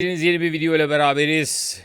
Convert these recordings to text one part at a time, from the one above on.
Yeni bir video ile beraberiz.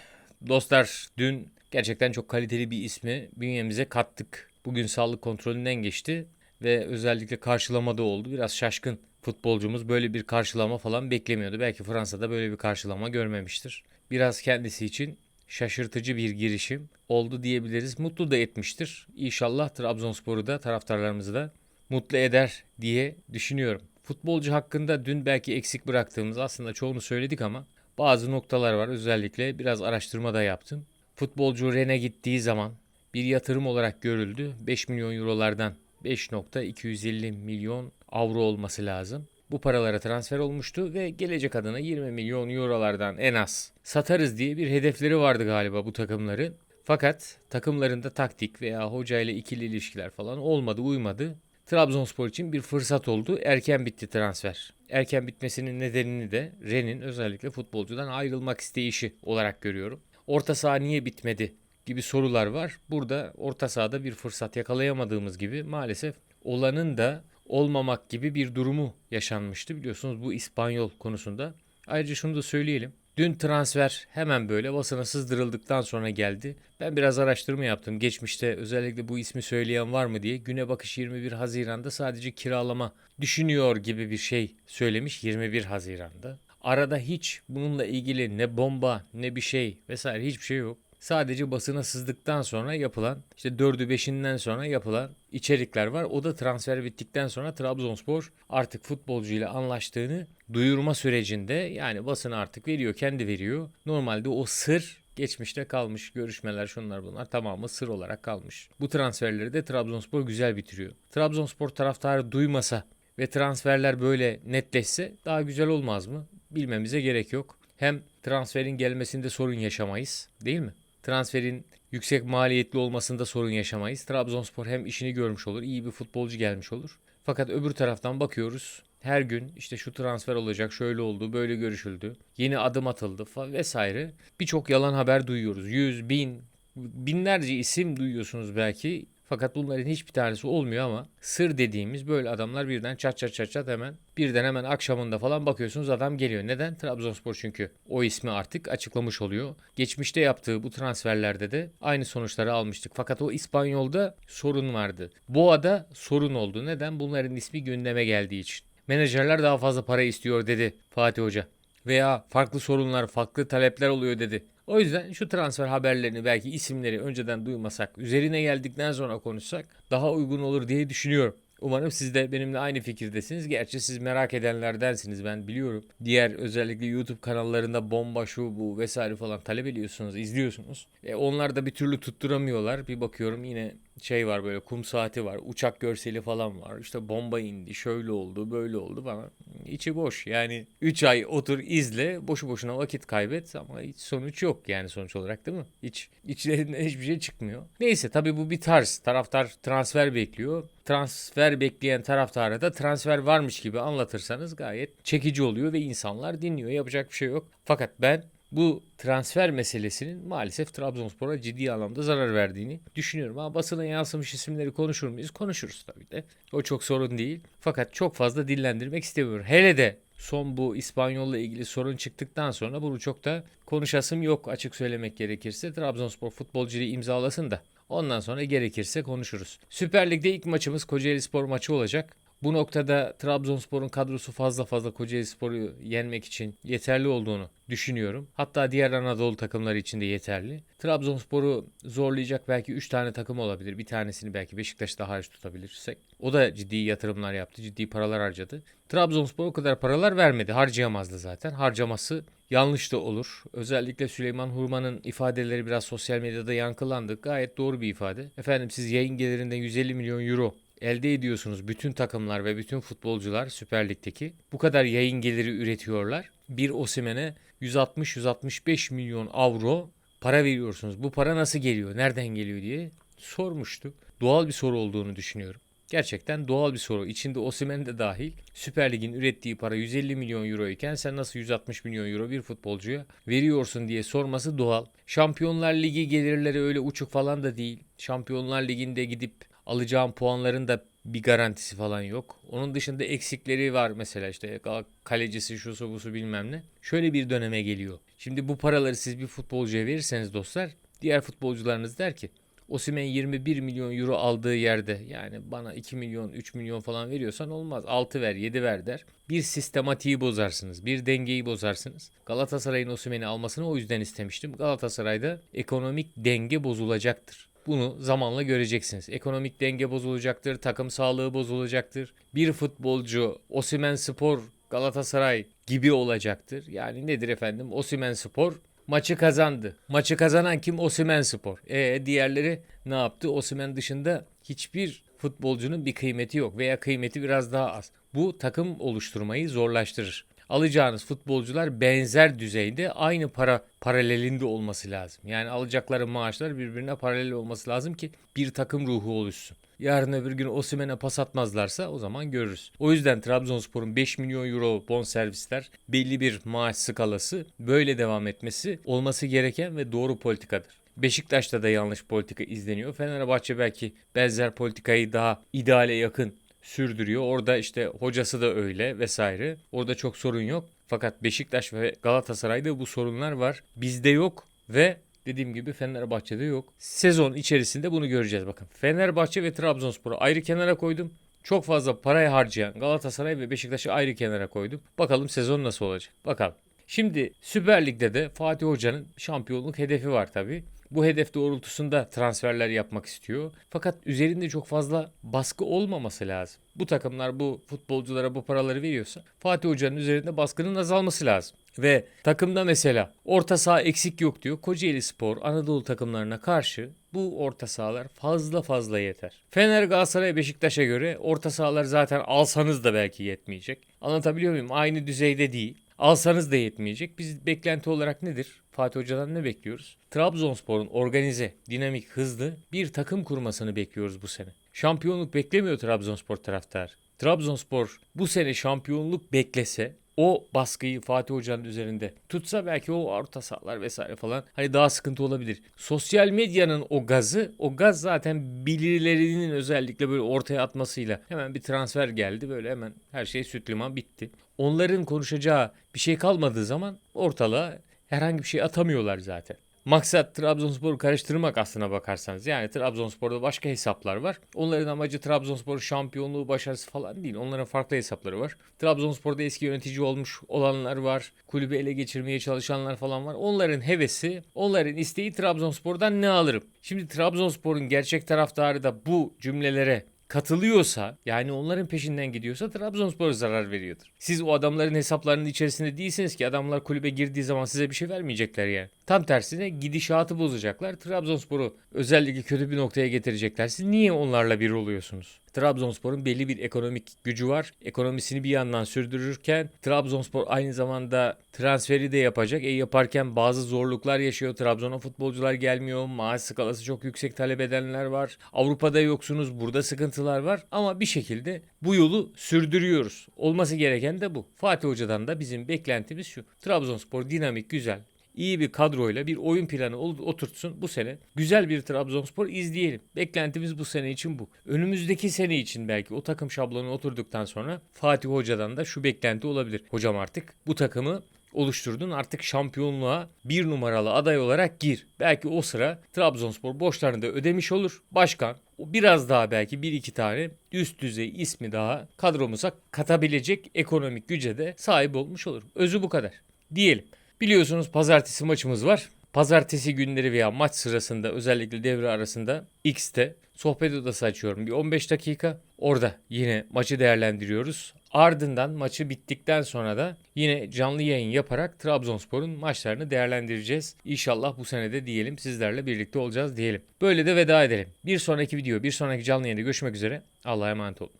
Dostlar dün gerçekten çok kaliteli bir ismi bünyemize kattık. Bugün sağlık kontrolünden geçti ve özellikle karşılamada oldu. Biraz şaşkın futbolcumuz böyle bir karşılama falan beklemiyordu. Belki Fransa'da böyle bir karşılama görmemiştir. Biraz kendisi için şaşırtıcı bir girişim oldu diyebiliriz. Mutlu da etmiştir. İnşallah Trabzonspor'u da taraftarlarımızı da mutlu eder diye düşünüyorum. Futbolcu hakkında dün belki eksik bıraktığımız aslında çoğunu söyledik ama bazı noktalar var. Özellikle biraz araştırma da yaptım. Futbolcu Ren'e gittiği zaman bir yatırım olarak görüldü. 5 milyon eurolardan 5.250 milyon avro olması lazım. Bu paralara transfer olmuştu ve gelecek adına 20 milyon eurolardan en az satarız diye bir hedefleri vardı galiba bu takımların. Fakat takımlarında taktik veya hoca ile ikili ilişkiler falan olmadı, uymadı. Trabzonspor için bir fırsat oldu. Erken bitti transfer. Erken bitmesinin nedenini de Ren'in özellikle futbolcudan ayrılmak isteyişi olarak görüyorum. Orta saha niye bitmedi gibi sorular var. Burada orta sahada bir fırsat yakalayamadığımız gibi maalesef olanın da olmamak gibi bir durumu yaşanmıştı biliyorsunuz bu İspanyol konusunda. Ayrıca şunu da söyleyelim. Dün transfer hemen böyle basına sızdırıldıktan sonra geldi. Ben biraz araştırma yaptım. Geçmişte özellikle bu ismi söyleyen var mı diye. Güne bakış 21 Haziran'da sadece kiralama düşünüyor gibi bir şey söylemiş 21 Haziran'da. Arada hiç bununla ilgili ne bomba ne bir şey vesaire hiçbir şey yok. Sadece basına sızdıktan sonra yapılan işte 4'ü 5'inden sonra yapılan içerikler var. O da transfer bittikten sonra Trabzonspor artık futbolcuyla anlaştığını duyurma sürecinde yani basına artık veriyor kendi veriyor. Normalde o sır geçmişte kalmış görüşmeler şunlar bunlar tamamı sır olarak kalmış. Bu transferleri de Trabzonspor güzel bitiriyor. Trabzonspor taraftarı duymasa ve transferler böyle netleşse daha güzel olmaz mı? Bilmemize gerek yok. Hem transferin gelmesinde sorun yaşamayız değil mi? Transferin yüksek maliyetli olmasında sorun yaşamayız. Trabzonspor hem işini görmüş olur, iyi bir futbolcu gelmiş olur. Fakat öbür taraftan bakıyoruz. Her gün işte şu transfer olacak, şöyle oldu, böyle görüşüldü. Yeni adım atıldı falan vesaire. Birçok yalan haber duyuyoruz. Yüz, bin, binlerce isim duyuyorsunuz belki. Fakat bunların hiçbir tanesi olmuyor ama sır dediğimiz böyle adamlar birden çat çat çat çat hemen birden hemen akşamında falan bakıyorsunuz adam geliyor. Neden? Trabzonspor çünkü o ismi artık açıklamış oluyor. Geçmişte yaptığı bu transferlerde de aynı sonuçları almıştık. Fakat o İspanyol'da sorun vardı. Boğa'da sorun oldu. Neden? Bunların ismi gündeme geldiği için. Menajerler daha fazla para istiyor dedi Fatih Hoca. Veya farklı sorunlar, farklı talepler oluyor dedi. O yüzden şu transfer haberlerini belki isimleri önceden duymasak, üzerine geldikten sonra konuşsak daha uygun olur diye düşünüyorum. Umarım siz de benimle aynı fikirdesiniz. Gerçi siz merak edenlerdensiniz ben biliyorum. Diğer özellikle YouTube kanallarında bomba şu bu vesaire falan talep ediyorsunuz, izliyorsunuz. E onlar da bir türlü tutturamıyorlar. Bir bakıyorum yine şey var böyle kum saati var, uçak görseli falan var. İşte bomba indi, şöyle oldu, böyle oldu bana. İçi boş. Yani 3 ay otur izle, boşu boşuna vakit kaybet ama hiç sonuç yok yani sonuç olarak değil mi? Hiç içlerinden hiçbir şey çıkmıyor. Neyse tabii bu bir tarz. Taraftar transfer bekliyor. Transfer bekleyen taraftara da transfer varmış gibi anlatırsanız gayet çekici oluyor ve insanlar dinliyor. Yapacak bir şey yok. Fakat ben bu transfer meselesinin maalesef Trabzonspor'a ciddi anlamda zarar verdiğini düşünüyorum. Ama basına yansımış isimleri konuşur muyuz? Konuşuruz tabii de. O çok sorun değil. Fakat çok fazla dillendirmek istemiyorum. Hele de son bu İspanyol'la ilgili sorun çıktıktan sonra bunu çok da konuşasım yok açık söylemek gerekirse. Trabzonspor futbolculuğu imzalasın da ondan sonra gerekirse konuşuruz. Süper Lig'de ilk maçımız Kocaeli Spor maçı olacak. Bu noktada Trabzonspor'un kadrosu fazla fazla Kocaeli Spor'u yenmek için yeterli olduğunu düşünüyorum. Hatta diğer Anadolu takımları için de yeterli. Trabzonspor'u zorlayacak belki 3 tane takım olabilir. Bir tanesini belki Beşiktaş'ta hariç tutabilirsek. O da ciddi yatırımlar yaptı. Ciddi paralar harcadı. Trabzonspor o kadar paralar vermedi. Harcayamazdı zaten. Harcaması yanlış da olur. Özellikle Süleyman Hurman'ın ifadeleri biraz sosyal medyada yankılandı. Gayet doğru bir ifade. Efendim siz yayın gelirinden 150 milyon euro elde ediyorsunuz bütün takımlar ve bütün futbolcular Süper Lig'deki. Bu kadar yayın geliri üretiyorlar. Bir Osimen'e 160-165 milyon avro para veriyorsunuz. Bu para nasıl geliyor? Nereden geliyor diye sormuştu. Doğal bir soru olduğunu düşünüyorum. Gerçekten doğal bir soru. İçinde Osimhen de dahil. Süper Lig'in ürettiği para 150 milyon euro iken sen nasıl 160 milyon euro bir futbolcuya veriyorsun diye sorması doğal. Şampiyonlar Ligi gelirleri öyle uçuk falan da değil. Şampiyonlar Ligi'nde gidip alacağın puanların da bir garantisi falan yok. Onun dışında eksikleri var mesela işte kalecisi şusu busu bilmem ne. Şöyle bir döneme geliyor. Şimdi bu paraları siz bir futbolcuya verirseniz dostlar diğer futbolcularınız der ki Osimhen 21 milyon euro aldığı yerde yani bana 2 milyon 3 milyon falan veriyorsan olmaz. 6 ver 7 ver der. Bir sistematiği bozarsınız. Bir dengeyi bozarsınız. Galatasaray'ın Osimhen'i almasını o yüzden istemiştim. Galatasaray'da ekonomik denge bozulacaktır. Bunu zamanla göreceksiniz. Ekonomik denge bozulacaktır, takım sağlığı bozulacaktır. Bir futbolcu Osimen Spor Galatasaray gibi olacaktır. Yani nedir efendim? Osimen Spor maçı kazandı. Maçı kazanan kim? Osimen Spor. E diğerleri ne yaptı? Osimen dışında hiçbir futbolcunun bir kıymeti yok veya kıymeti biraz daha az. Bu takım oluşturmayı zorlaştırır. Alacağınız futbolcular benzer düzeyde aynı para paralelinde olması lazım. Yani alacakları maaşlar birbirine paralel olması lazım ki bir takım ruhu oluşsun. Yarın öbür gün Osimhen'e pas atmazlarsa o zaman görürüz. O yüzden Trabzonspor'un 5 milyon euro bon servisler belli bir maaş skalası böyle devam etmesi olması gereken ve doğru politikadır. Beşiktaş'ta da yanlış politika izleniyor. Fenerbahçe belki benzer politikayı daha ideale yakın sürdürüyor. Orada işte hocası da öyle vesaire. Orada çok sorun yok. Fakat Beşiktaş ve Galatasaray'da bu sorunlar var. Bizde yok ve dediğim gibi Fenerbahçe'de yok. Sezon içerisinde bunu göreceğiz bakın. Fenerbahçe ve Trabzonspor'u ayrı kenara koydum. Çok fazla parayı harcayan Galatasaray ve Beşiktaş'ı ayrı kenara koydum. Bakalım sezon nasıl olacak. Bakalım. Şimdi Süper Lig'de de Fatih Hoca'nın şampiyonluk hedefi var tabi. Bu hedef doğrultusunda transferler yapmak istiyor. Fakat üzerinde çok fazla baskı olmaması lazım. Bu takımlar bu futbolculara bu paraları veriyorsa Fatih Hoca'nın üzerinde baskının azalması lazım. Ve takımda mesela orta saha eksik yok diyor. Kocaeli Spor Anadolu takımlarına karşı bu orta sahalar fazla fazla yeter. Fener, Galatasaray, Beşiktaş'a göre orta sahalar zaten alsanız da belki yetmeyecek. Anlatabiliyor muyum? Aynı düzeyde değil. Alsanız da yetmeyecek. Biz beklenti olarak nedir? Fatih Hoca'dan ne bekliyoruz? Trabzonspor'un organize, dinamik, hızlı bir takım kurmasını bekliyoruz bu sene. Şampiyonluk beklemiyor Trabzonspor taraftar. Trabzonspor bu sene şampiyonluk beklese o baskıyı Fatih Hoca'nın üzerinde tutsa belki o orta sahalar vesaire falan hani daha sıkıntı olabilir. Sosyal medyanın o gazı, o gaz zaten birilerinin özellikle böyle ortaya atmasıyla hemen bir transfer geldi. Böyle hemen her şey süt liman bitti. Onların konuşacağı bir şey kalmadığı zaman ortalığa herhangi bir şey atamıyorlar zaten. Maksat Trabzonspor'u karıştırmak aslına bakarsanız. Yani Trabzonspor'da başka hesaplar var. Onların amacı Trabzonspor şampiyonluğu başarısı falan değil. Onların farklı hesapları var. Trabzonspor'da eski yönetici olmuş olanlar var. Kulübü ele geçirmeye çalışanlar falan var. Onların hevesi, onların isteği Trabzonspor'dan ne alırım? Şimdi Trabzonspor'un gerçek taraftarı da bu cümlelere katılıyorsa yani onların peşinden gidiyorsa Trabzonspor zarar veriyordur. Siz o adamların hesaplarının içerisinde değilsiniz ki adamlar kulübe girdiği zaman size bir şey vermeyecekler yani. Tam tersine gidişatı bozacaklar. Trabzonspor'u özellikle kötü bir noktaya getirecekler. Siz niye onlarla bir oluyorsunuz? Trabzonspor'un belli bir ekonomik gücü var. Ekonomisini bir yandan sürdürürken Trabzonspor aynı zamanda transferi de yapacak. E yaparken bazı zorluklar yaşıyor. Trabzon'a futbolcular gelmiyor. Maaş skalası çok yüksek talep edenler var. Avrupa'da yoksunuz. Burada sıkıntılar var. Ama bir şekilde bu yolu sürdürüyoruz. Olması gereken de bu. Fatih Hoca'dan da bizim beklentimiz şu. Trabzonspor dinamik, güzel, iyi bir kadroyla bir oyun planı oturtsun bu sene. Güzel bir Trabzonspor izleyelim. Beklentimiz bu sene için bu. Önümüzdeki sene için belki o takım şablonu oturduktan sonra Fatih Hoca'dan da şu beklenti olabilir. Hocam artık bu takımı oluşturdun artık şampiyonluğa bir numaralı aday olarak gir. Belki o sıra Trabzonspor borçlarını da ödemiş olur. Başkan biraz daha belki bir iki tane üst düzey ismi daha kadromuza katabilecek ekonomik güce de sahip olmuş olur. Özü bu kadar. Diyelim. Biliyorsunuz pazartesi maçımız var. Pazartesi günleri veya maç sırasında özellikle devre arasında X'te sohbet odası açıyorum. Bir 15 dakika. Orada yine maçı değerlendiriyoruz. Ardından maçı bittikten sonra da yine canlı yayın yaparak Trabzonspor'un maçlarını değerlendireceğiz. İnşallah bu senede diyelim sizlerle birlikte olacağız diyelim. Böyle de veda edelim. Bir sonraki video, bir sonraki canlı yayında görüşmek üzere. Allah'a emanet olun.